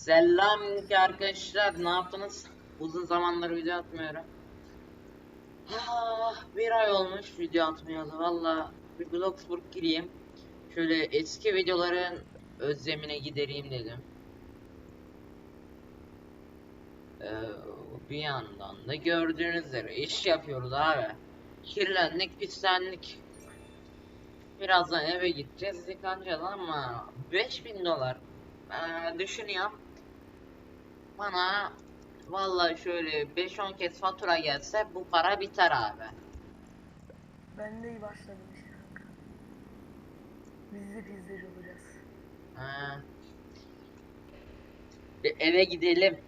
Selam arkadaşlar ne yaptınız? Uzun zamandır video atmıyorum. Ah, bir ay olmuş video atmıyordu valla. Bir Bloxburg gireyim. Şöyle eski videoların özlemine gidereyim dedim. Ee, bir yandan da gördüğünüz üzere iş yapıyoruz abi. Kirlendik, pislendik. Birazdan eve gideceğiz, yıkanacağız ama 5000 dolar ee, düşünüyorum. Bana vallahi şöyle 5-10 kez fatura gelse bu para biter abi. Ben de iyi başladım işte. Biz de pizzacı olacağız. Ha. Bir eve gidelim.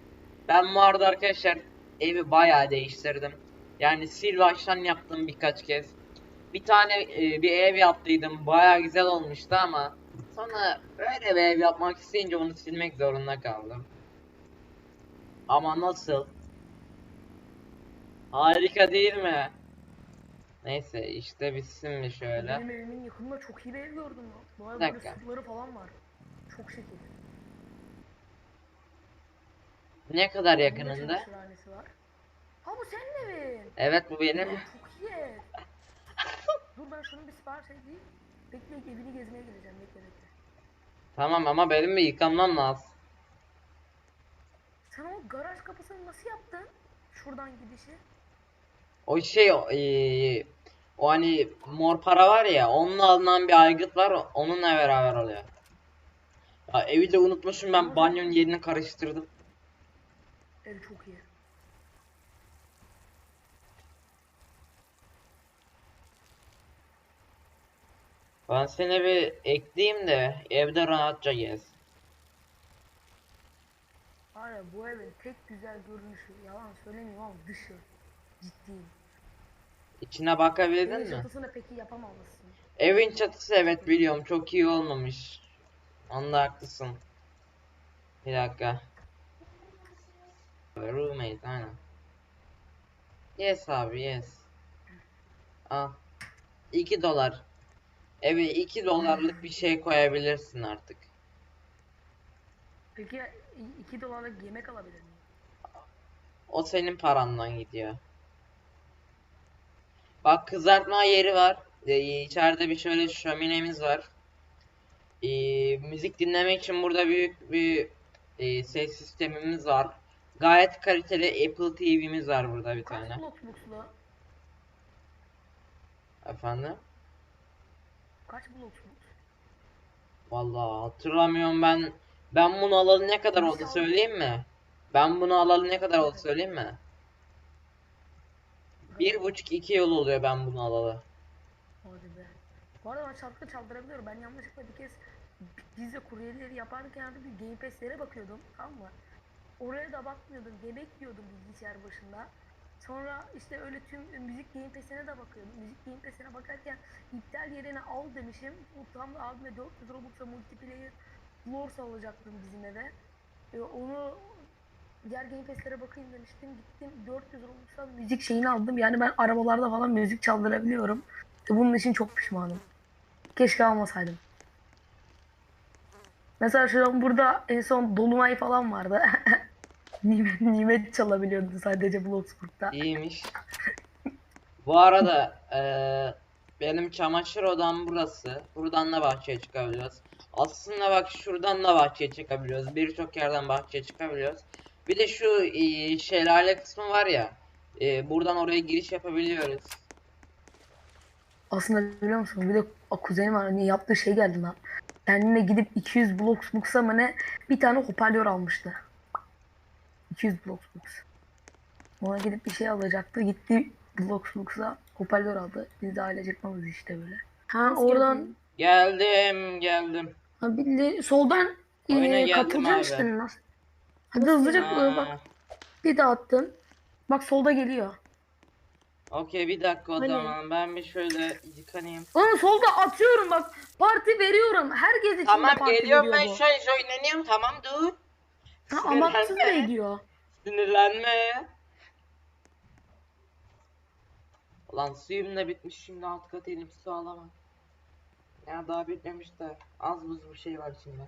Ben bu arada arkadaşlar evi bayağı değiştirdim. Yani sil baştan yaptım birkaç kez. Bir tane e, bir ev yaptıydım. Bayağı güzel olmuştu ama sonra böyle bir ev yapmak isteyince onu silmek zorunda kaldım. Ama nasıl? Harika değil mi? Neyse işte bitsin mi şöyle. Benim evimin yakınında çok iyi bir ev gördüm lan. Arada Bir böyle dakika. sütları falan var. Çok şekil. Ne kadar Bunda yakınında? var. Ha bu senin evin. Evet bu benim. Çok iyi ev. Dur ben şunu bir sipariş edeyim. Bekle evini gezmeye geleceğim bekle bekle. Tamam ama benim bir yıkanmam lazım. Sen o garaj kapısını nasıl yaptın? Şuradan gidişi. O şey o, eee, o hani mor para var ya onunla alınan bir aygıt var onunla beraber oluyor. Ya evi de unutmuşum ben banyonun yerini karıştırdım. Ev çok iyi. Ben seni bir ekleyeyim de evde rahatça gez. Ya bu evin tek güzel görünüşü yalan söylemiyorum ama dışı. Ciddiyim. İçine bakabildin Evin mi? çatısını peki yapamamışsın. Evin çatısı evet biliyorum çok iyi olmamış. Onda haklısın. Bir dakika. Roommate aynen. Yes abi yes. Al. 2 dolar. Eve 2 dolarlık bir şey koyabilirsin artık. Peki 2 dolarlık yemek alabilir miyim? O senin parandan gidiyor. Bak kızartma yeri var. Ee, içeride bir şöyle şöminemiz var. Ee, müzik dinlemek için burada büyük bir e, ses sistemimiz var. Gayet kaliteli Apple TV'miz var burada bir Kaç tane. Efendim? Kaç bloxbox? Vallahi hatırlamıyorum ben. Ben bunu alalı ne kadar oldu söyleyeyim mi? Ben bunu alalı ne kadar oldu söyleyeyim mi? Bir buçuk iki yıl oluyor ben bunu alalı. Hadi be. Bu arada ben şarkı çaldırabiliyorum. Ben yanlışlıkla bir kez pizza kuryeleri yaparken bir Game Pass'lere bakıyordum. Tamam mı? Oraya da bakmıyordum. Yemek yiyordum bilgisayar başında. Sonra işte öyle tüm müzik Game Pass'ine de bakıyordum. Müzik Game Pass'ine bakarken iptal yerine al demişim. Bu tam da abime 400 Robux'a multiplayer Lors alacaktım bizim eve. E, onu diğer Game Pass'lere bakayım demiştim. Gittim 400 Robux'a müzik şeyini aldım. Yani ben arabalarda falan müzik çaldırabiliyorum. İşte bunun için çok pişmanım. Keşke almasaydım. Mesela şu an burada en son Dolunay falan vardı. nimet, nimet çalabiliyordum sadece Bloxburg'da. İyiymiş. Bu arada eee, benim çamaşır odam burası. Buradan da bahçeye çıkabiliyoruz. Aslında bak şuradan da bahçeye çıkabiliyoruz. Birçok yerden bahçeye çıkabiliyoruz. Bir de şu eee, şelale kısmı var ya. eee, buradan oraya giriş yapabiliyoruz. Aslında biliyor musun bir de kuzenim var hani yaptığı şey geldi lan. Kendine gidip 200 Bloxburg'a mı ne bir tane hoparlör almıştı. 200 Bloxburg. Ona gidip bir şey alacaktı. Gitti Bloxburg'a hoparlör aldı. Biz de ailecek malız işte böyle. Ha oradan Geldim, geldim. Ha bir de soldan Oyuna e, geldim katılacaksın abi. işte nasıl? Hadi hızlıca e, bak Ha, bir daha attım. Bak solda geliyor. Okey bir dakika o Hani? zaman ben bir şöyle yıkanayım. Oğlum solda atıyorum bak. Parti veriyorum. Herkes için de Tamam parti geliyorum veriyor ben bu. şöyle oynanıyorum tamam dur. Ha, amaçsız da Sinirlenme. ediyor. Sinirlenme. Ulan suyum da bitmiş şimdi alt kat su alamam. Ya daha bitmemiş de az buz bir şey var içinde.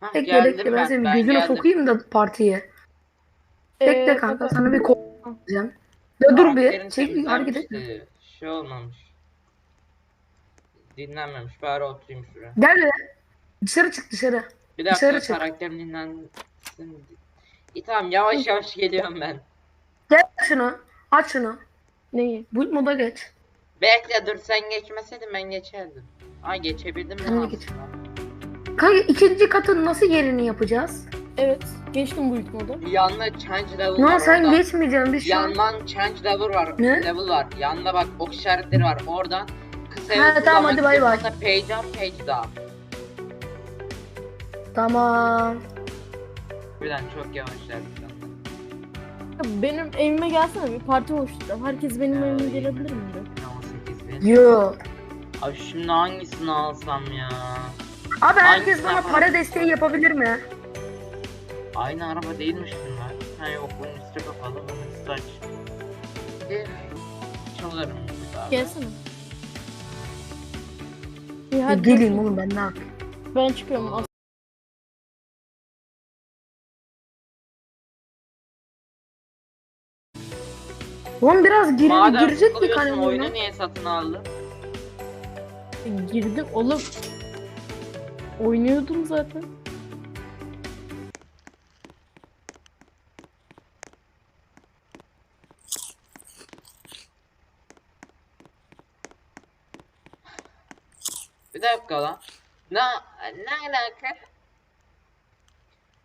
Hah, Bekle geldim bekle ben senin ben gözüne geldim. sokayım da partiye. Bekle Ee, kanka sana bir kol alacağım. Ya dur Karakterin bir. Çek hareket etme. temizlenmişti. Şey olmamış. Dinlenmemiş. Bari oturayım şuraya. Gel be. Dışarı çık dışarı. Bir dakika Dışarı çık. karakterim dinlensin. İyi tamam yavaş yavaş geliyorum ben. Gel şunu. Aç şunu. Neyi? Bu moda geç. Bekle dur sen geçmeseydin ben geçerdim. Ay geçebildim mi geç- aslında? Kanka ikinci katın nasıl yerini yapacağız? Evet. Geçtim bu ilk moda. Yanında change level Lan var sen orada. geçmeyeceksin şu an. Yandan change level var. Ne? Level var. Yanında bak ok işaretleri var. Oradan kısa Ha, yol tamam, kullanmak hadi bay bay. istiyorsan Page up page down. Tamam. Birden çok yavaş Ya Benim evime gelsene bir parti oluşturacağım. Herkes benim evime gelebilir mi? bir? 18 bin. Yo. Abi şimdi hangisini alsam ya? Abi herkes Hangisi bana yapalım? para desteği yapabilir mi? Aynı araba değilmiş bunlar. Ha yok bunun üstü kapalı bunun üstü açık. Bir çalarım burada abi. Gelsene. İyi hadi geleyim oğlum ben ne yapayım? Ben çıkıyorum. Oğlum biraz gir Madem girecek bir sıkılıyorsun kare oyunu niye satın aldın? Girdim oğlum. Oynuyordum zaten. Bir dakika lan. Ne, ne alaka?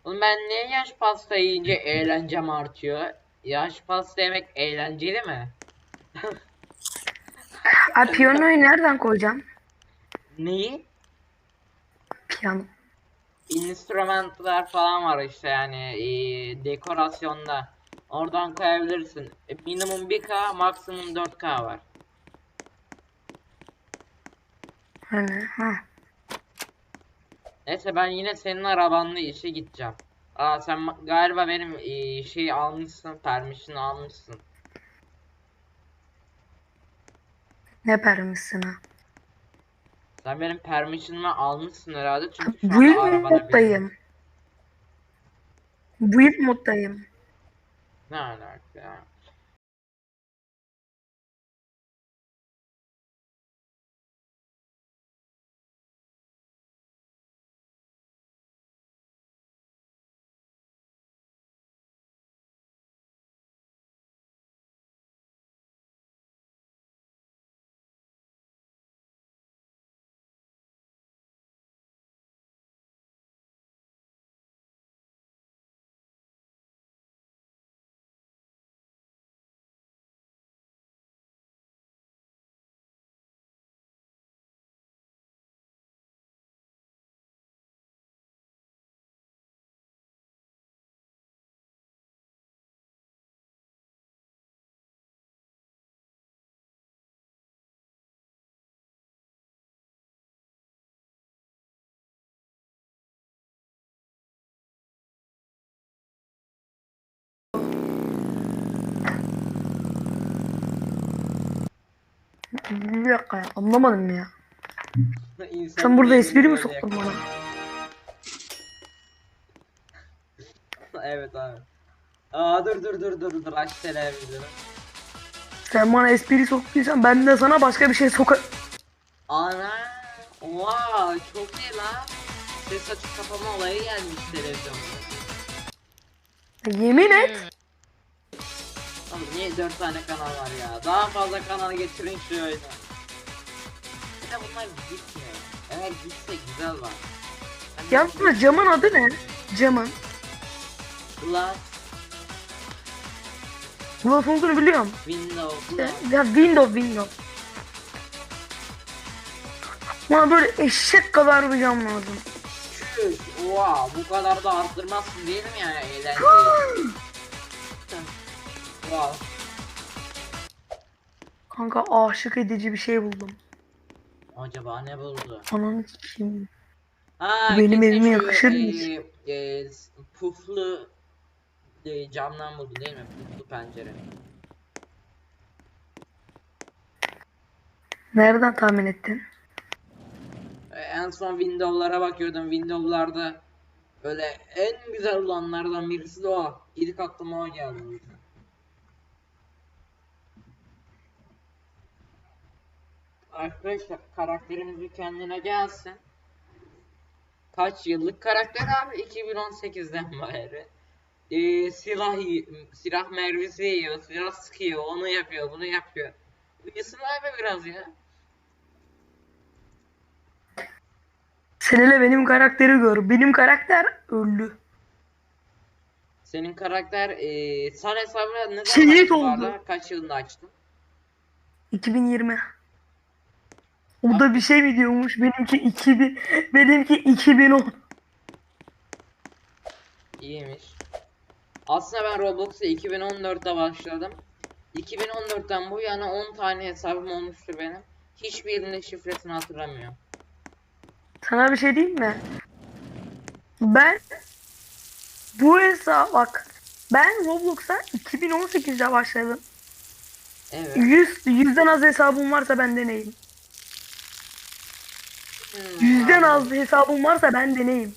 Oğlum ben niye yaş pasta yiyince eğlencem artıyor? Yaş pasta yemek eğlenceli mi? Abi piyanoyu nereden koyacağım? Neyi? Piyano. Instrumentlar falan var işte yani eee, dekorasyonda. Oradan koyabilirsin. E, minimum 1K, maksimum 4K var. Hani ha. Neyse ben yine senin arabanla işe gideceğim. Aa sen galiba benim eee, şey almışsın, permission almışsın. Ne permişsin ha? Sen benim permission'ımı almışsın herhalde çünkü şu Bu anda arabada moddayım. Bu yıl moddayım. Ne alaka ya? Bir dakika ya anlamadım ya. İnsan Sen burada espri mi soktun bana? evet abi. Aa dur dur dur dur dur aç televizyonu. Sen bana espri soktuysan ben de sana başka bir şey soka... Ana. Wow çok iyi lan. Ses açıp kapama olayı gelmiş televizyonda. Yemin et. Niye 4 tane kanal var ya? Daha fazla kanal getirin şu oyuna. Bir de bunlar gitmiyor. Eğer gitse güzel var. Hani Yalnız camın adı ne? Camın. Glass, Nasıl olduğunu biliyorum. window, Ya, glass. ya window window. Bana böyle eşek kadar bir cam lazım. Çüş. Oha bu kadar da arttırmazsın değil mi yani eğlenceli? wow. Kanka aşık edici bir şey buldum. Acaba ne buldu? Ananı kim? Ha, Benim evime şu, yakışır mı? e, e, puflu e, camdan buldu değil mi? Puflu pencere. Nereden tahmin ettin? E, en son window'lara bakıyordum. Window'larda Öyle en güzel olanlardan birisi de o. İlk aklıma o geldi. o yüzden. Arkadaşlar karakterimiz bir kendine gelsin. Kaç yıllık karakter abi? 2018'den beri. Ee, silah silah mermisi yiyor, silah sıkıyor, onu yapıyor, bunu yapıyor. Uyusun abi biraz ya. Sen hele benim karakteri gör. Benim karakter öldü. Senin karakter eee san hesabına ne zaman Şehit oldu. Kaç yılında açtın? 2020. O da bir şey mi diyormuş? Benimki 2000, benimki 2010. İyiymiş. Aslında ben Roblox'a 2014'te başladım. 2014'ten bu yana 10 tane hesabım olmuştur benim. Hiçbirinin şifresini hatırlamıyorum. Sana bir şey diyeyim mi? Ben bu hesap bak ben Roblox'a 2018'de başladım. Evet. 100 yüzden az hesabım varsa ben deneyim. Hmm, Yüzden az hesabım varsa ben deneyim.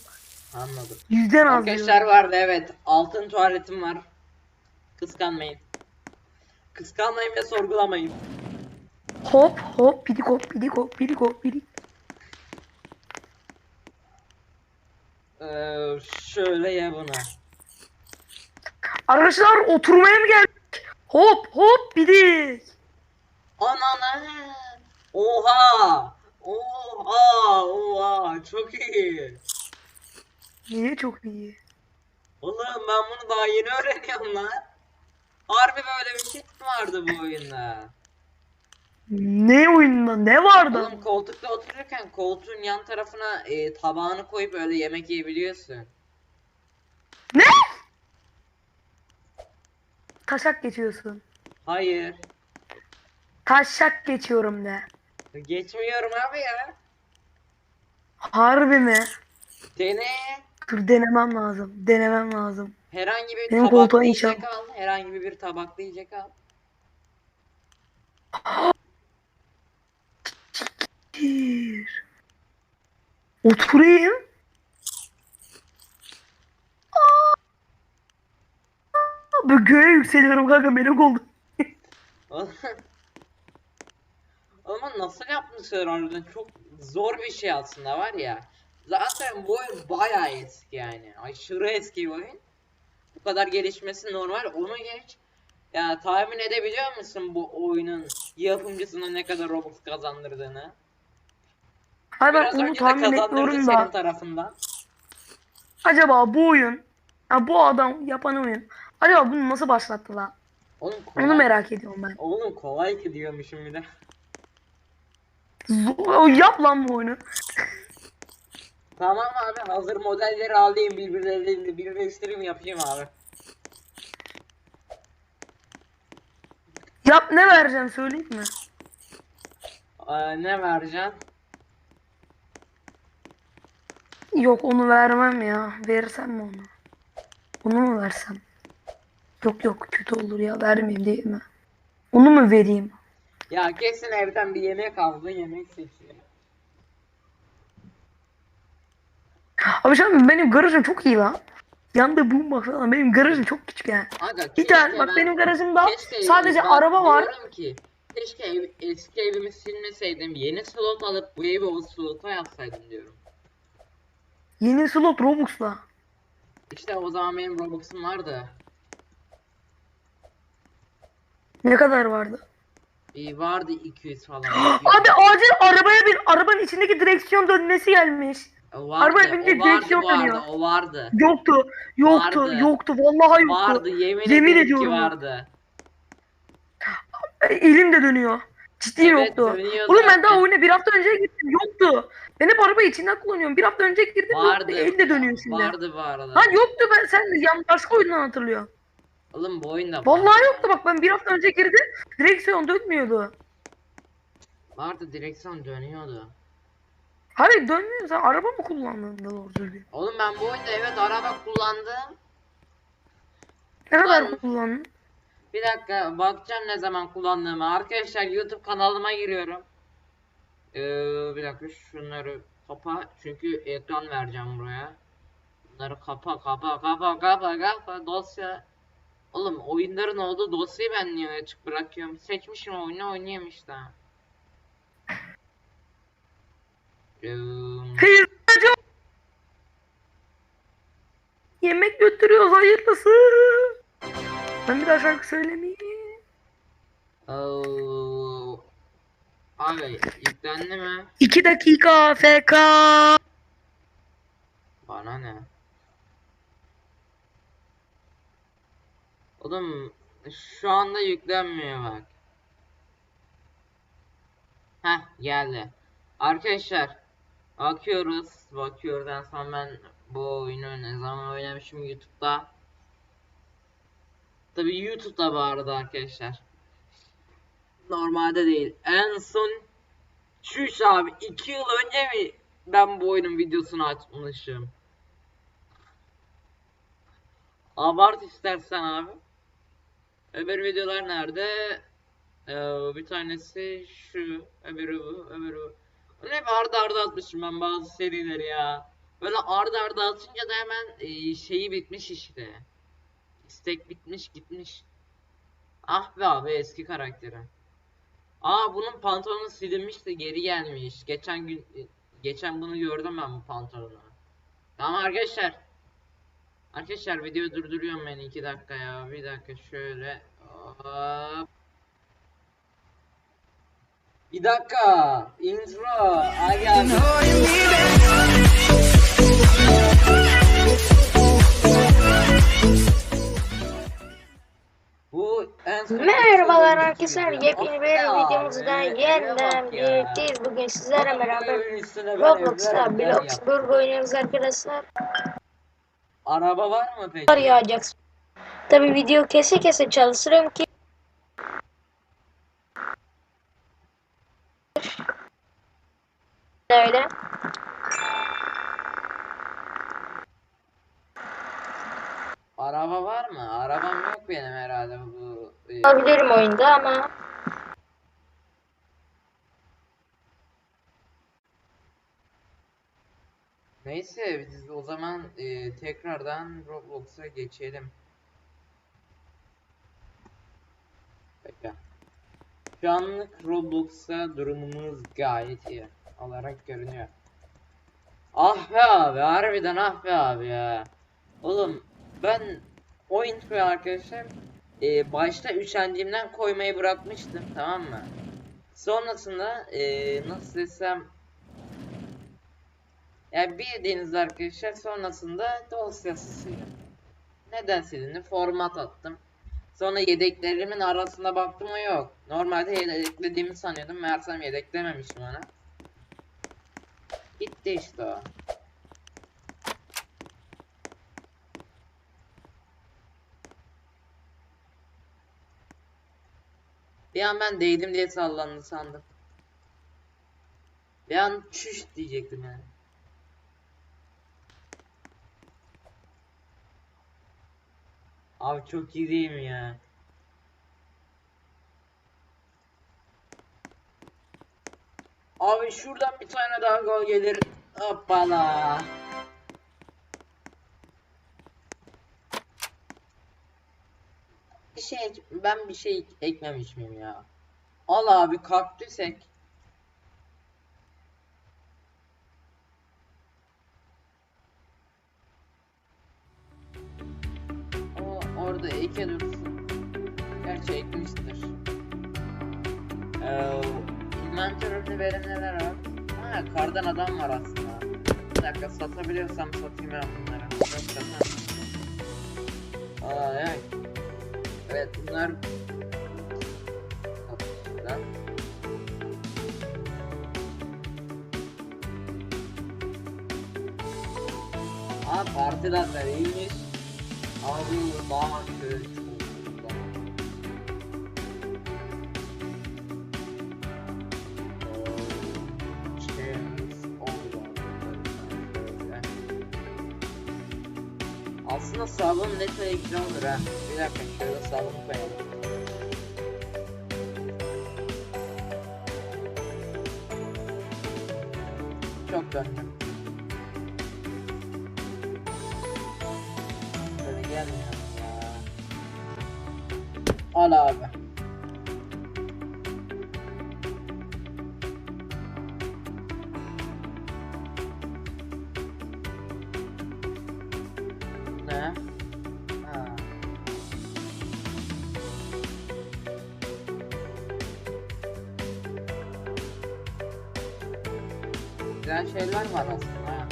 Anladım. Yüzden az. Arkadaşlar vardı evet. Altın tuvaletim var. Kıskanmayın. Kıskanmayın ve sorgulamayın. Hop hop pidik hop pidik hop pidik hop pidik. Ee, şöyle ye bunu. Arkadaşlar oturmaya mı geldik? Hop hop pidik. Ananı. Oha. Oha. Oha. Çok iyi. Niye çok iyi? Oğlum ben bunu daha yeni öğreniyorum lan. Harbi böyle bir şey vardı bu oyunda? Ne oyunda ne vardı? Oğlum koltukta otururken koltuğun yan tarafına e, tabağını koyup öyle yemek yiyebiliyorsun. Ne? Taşak geçiyorsun. Hayır. Taşak geçiyorum de. Geçmiyorum abi ya. Harbi mi? Dene. Dur denemem lazım. Denemem lazım. Herhangi bir Benim tabaklı koltuğa yiyecek inşallah. al. Herhangi bir tabaklı yiyecek al. Bir. Oturayım. Aa! Böyle göğe yükseliyorum kanka oldum. Oğlum Ama nasıl yapmışlar harbiden çok zor bir şey aslında var ya. Zaten bu oyun bayağı eski yani. Aşırı eski bir oyun. Bu kadar gelişmesi normal. Onu geç. Ya tahmin edebiliyor musun bu oyunun yapımcısına ne kadar Robux kazandırdığını? Hayır ben onu tahmin etmiyorum da. tarafından. Acaba bu oyun, ha bu adam yapan oyun, acaba bunu nasıl başlattı lan? Oğlum kolay. Onu merak ediyorum ben. Oğlum kolay ki diyormuşum bir de. Yap lan bu oyunu. Tamam abi hazır modelleri alayım birbirleriyle birleştireyim yapayım abi. Yap ne vereceğim söyleyeyim mi? Ee, ne vereceksin? Yok onu vermem ya. Versem mi onu? Onu mu versem? Yok yok kötü olur ya vermeyeyim değil mi? Onu mu vereyim? Ya kesin evden bir yemek aldın yemek seçiyor. Abi an benim garajım çok iyi lan. Yanda boom bak falan benim garajım çok küçük yani. Aga, Bir tane bak ben- benim garajımda sadece araba var. ki keşke ev, eski evimi silmeseydim yeni slot alıp bu evi o slota yapsaydım diyorum. Yeni slot Robux'la. İşte o zaman benim Robux'um vardı. Ne kadar vardı? İyi vardı 200 falan. 200. Abi acil arabaya bir arabanın içindeki direksiyon dönmesi gelmiş. O vardı, araba o vardı, direksiyon arada, dönüyor. O vardı. Yoktu. Yoktu. Vardı. Yoktu. Vallahi yoktu. Vardı yemin, Yemin ediyorum. ki vardı. E, Elim de dönüyor. Ciddi Evet, yoktu. Oğlum ben daha oyuna bir hafta önce gittim. Yoktu. Ben hep arabayı içinden kullanıyorum. Bir hafta önce girdim. Vardı. Yoktu. El de dönüyor şimdi. Vardı bu arada. Lan yoktu ben sen yan başka oyundan hatırlıyorum. Oğlum bu oyunda Vallahi yoktu bak ben bir hafta önce girdim. Direksiyon dönmüyordu. Vardı direksiyon dönüyordu. Hayır dönmüyor sen araba mı kullandın da doğru düzgün? Oğlum ben bu oyunda evet araba kullandım. Ne kadar Ben- kullandın? Bir dakika bakacağım ne zaman kullandığımı. Arkadaşlar YouTube kanalıma giriyorum. Ee, bir dakika şunları kapa çünkü ekran vereceğim buraya. Bunları kapa kapa kapa kapa kapa dosya. Oğlum oyunların olduğu dosyayı ben niye açık bırakıyorum? Seçmişim oyunu oynayayım işte. Hocam. Yemek götürüyoruz hayırlısı. Ben bir daha şarkı söylemeyeyim. Abi yüklendi mi? 2 dakika FK. Bana ne? Oğlum şu anda yüklenmiyor bak. Heh geldi. Arkadaşlar bakıyoruz. Bakıyoruz en ben bu oyunu ne zaman oynamışım YouTube'da. Tabi YouTube'da arada arkadaşlar. Normalde değil. En son Çüş abi 2 yıl önce mi ben bu oyunun videosunu açmışım? Abart istersen abi. Öbür videolar nerede? Ee, bir tanesi şu, öbürü bu, öbürü bu. Bunu hep arda arda atmışım ben bazı serileri ya. Böyle arda arda atınca da hemen e, şeyi bitmiş işte. İstek bitmiş gitmiş. Ah be abi eski karakterim. Aa bunun pantolonu silinmiş de geri gelmiş. Geçen gün geçen bunu gördüm ben bu pantolonu. Tamam arkadaşlar. Arkadaşlar videoyu durduruyorum ben 2 dakika ya. Bir dakika şöyle. Hop. Bir dakika. Intro. Bu en Merhabalar arkadaşlar, yepyeni bir video. Videomuzda abi, yeniden birlikteyiz. Bugün sizlerle beraber Roblox'ta Bloxburg oynuyoruz arkadaşlar. Araba var mı peki? Var yağacak. Tabi video kese kese çalışırım ki öyle. Araba var mı? Arabam yok benim herhalde bu. Alabilirim oyunda ama Neyse biz o zaman e, tekrardan Roblox'a geçelim. Peki. Şu anlık Roblox'ta durumumuz gayet iyi olarak görünüyor. Ah be abi harbiden ah be abi ya. Oğlum ben o introyu arkadaşlar e, başta üşendiğimden koymayı bırakmıştım tamam mı? Sonrasında e, nasıl desem yani bildiğiniz arkadaşlar sonrasında dosyası sildim. Neden silindi? Format attım. Sonra yedeklerimin arasında baktım o yok. Normalde yedeklediğimi sanıyordum. Meğersem yedeklememişim ona. Gitti işte o. Bir an ben değdim diye sallandı sandım. Bir an çüş diyecektim yani. Abi çok iyi değil mi ya? Abi şuradan bir tane daha gol gelir. Hoppala. Bir şey ben bir şey ekmemiş miyim ya? Al abi kaktüs ek. Eke dursun. Gerçi ekmiştir. Ee, inventörümde verim neler var? Ha kardan adam var aslında. Bir dakika satabiliyorsam satayım ben bunları. Aa evet. Evet bunlar. Aa partiler iyiymiş. Daha şöyle çok Aslında sabun ne kadar güzel olur ha. Bir dakika şöyle sabun koyalım. Güzel şeyler var aslında.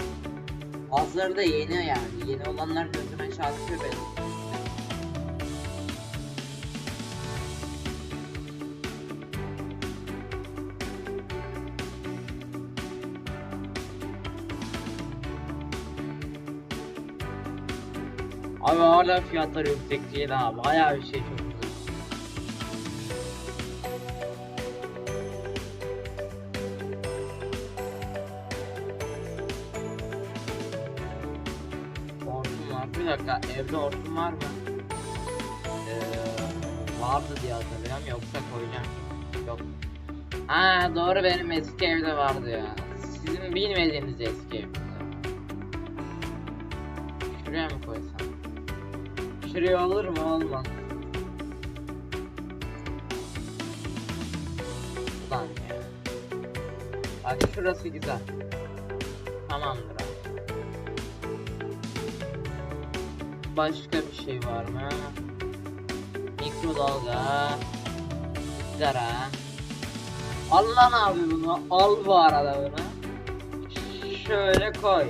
Bazıları da yeni yani. Yeni olanlar gözüme çarpıyor benim. Abi hala fiyatları yüksek değil ha. Bayağı bir şey çok hortum var mı? Ee, vardı diye hatırlıyorum yoksa koyacağım. Yok. Ha doğru benim eski evde vardı ya. Sizin bilmediğiniz eski evde. Şuraya mı koysam? Şuraya olur mu olmaz. Ulan ya. Hadi şurası güzel. Tamamdır Başka bir şey var mı? Mikrodalga. Sigara. Al lan abi bunu. Al bu arada bunu. Şöyle koy.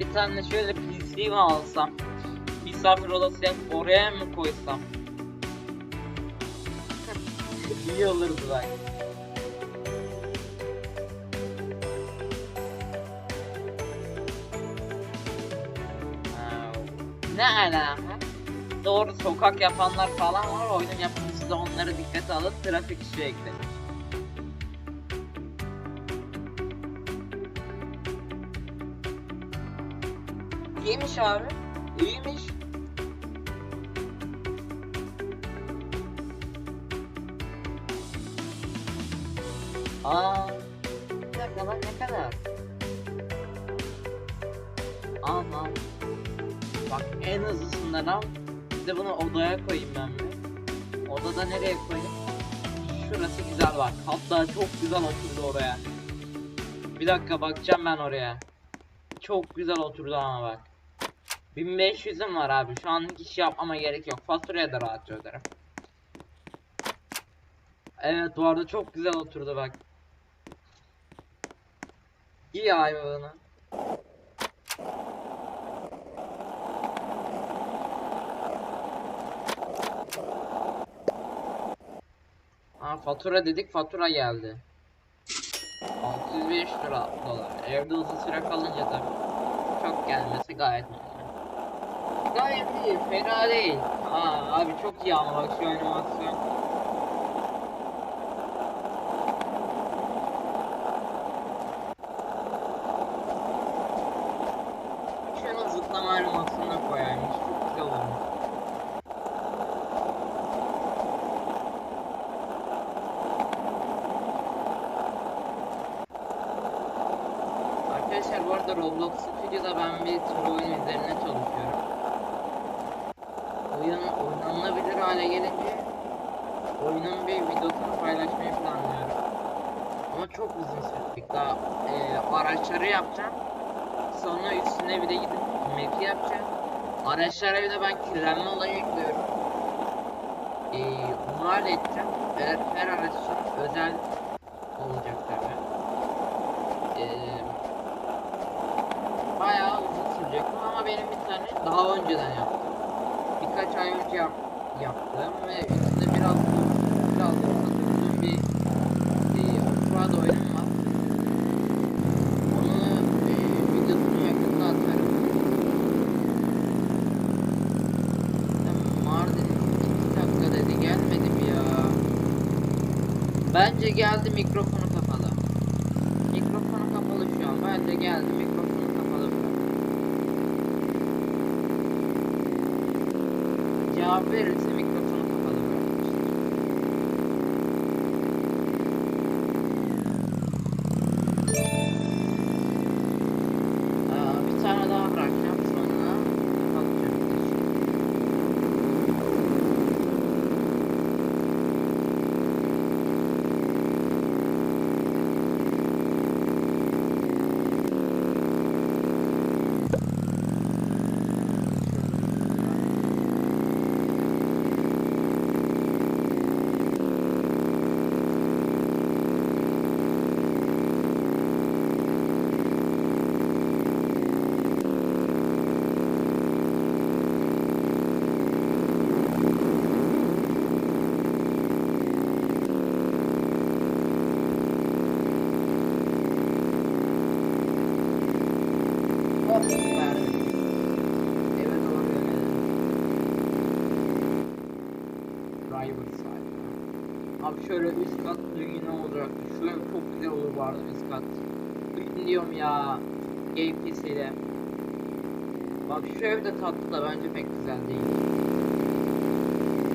Bir tane şöyle PC mi alsam? Misafir odası yap oraya mı koysam? İyi olurdu bak. Ne alaka? Doğru sokak yapanlar falan var oyunun yapımcısı da onları dikkate alıp trafik ışığı eklemiş. İyiymiş abi. İyiymiş. Bir dakika bakacağım ben oraya. Çok güzel oturdu ama bak. 1500'üm var abi. Şu anlık iş yapmama gerek yok. Faturaya da rahatça öderim. Evet bu arada çok güzel oturdu bak. İyi bunu. Aa fatura dedik fatura geldi. 605 lira dolar. Evde uzun süre kalınca tabii. Çok gelmesi gayet normal. Gayet iyi, fena değil. Aa abi çok iyi ama bak şu animasyon. Şunu zıplama animasyonuna koyaymış. Çok güzel olmuş. Arkadaşlar bu arada Roblox Studio'da ben bir tür oyun üzerine çalışıyorum. Oyun oynanılabilir hale gelince oyunun bir videosunu paylaşmayı planlıyorum. Ama çok uzun sürecek. Daha e, araçları yapacağım. Sonra üstüne bir de gidip map'i yapacağım. Araçlara bir de ben kirlenme olayı ekliyorum. E, onu halledeceğim. Her, her araç için özel olacak tabii. E, bayağı uzun sürecek bu ama benim bir tane daha önceden yaptım. Birkaç ay önce yap, yaptım ve üstünde biraz biraz uzun bir bir Offroad oyunum var. Onu e, videosunu yakında atarım. Mardin 2 dakika dedi gelmedi mi ya? Bence geldi mikrofonu kapalı. Mikrofonu kapalı şu an. Bence geldi mikrofonu operator Düğün diyorum ya. Game ile. Bak şu ev de tatlı da bence pek güzel değil.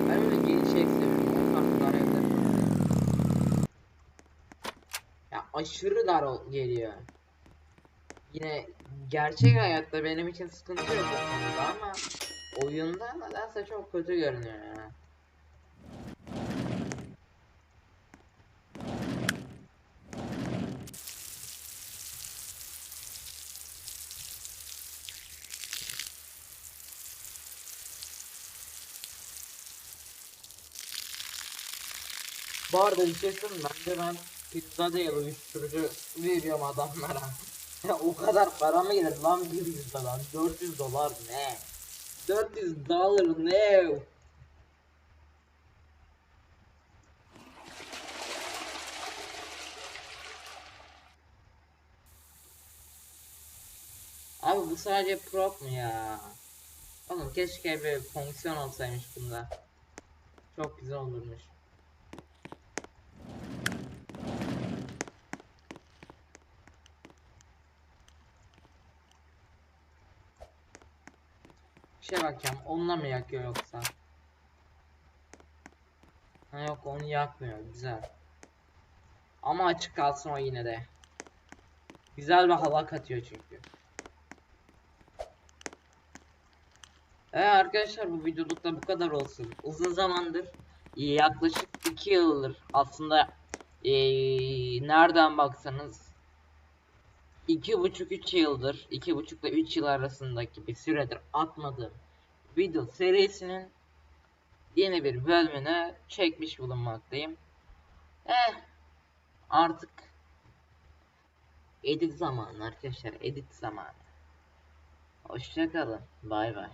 Ben öyle geniş ev seviyorum. Dar evler. Ya aşırı dar geliyor. Yine gerçek hayatta benim için sıkıntı yok o konuda ama oyunda nedense çok kötü görünüyor ya. Bu arada bir şey söyleyeyim bence ben pizza değil uyuşturucu veriyorum adamlara. O kadar para mı gelir lan bir pizzadan? 400 dolar ne? 400 dolar ne? Abi bu sadece prop mu ya? Oğlum keşke bir fonksiyon olsaymış bunda. Çok güzel olurmuş. Bir şey bakacağım. Onunla mı yakıyor yoksa? Ha yok onu yakmıyor. Güzel. Ama açık kalsın o yine de. Güzel bir hava katıyor çünkü. Evet arkadaşlar bu videoluk da bu kadar olsun. Uzun zamandır yaklaşık 2 yıldır aslında eee, nereden baksanız iki buçuk üç yıldır iki buçukla üç yıl arasındaki bir süredir atmadığım video serisinin yeni bir bölümünü çekmiş bulunmaktayım. Eh artık edit zamanı arkadaşlar edit zamanı. Hoşçakalın. Bay bay.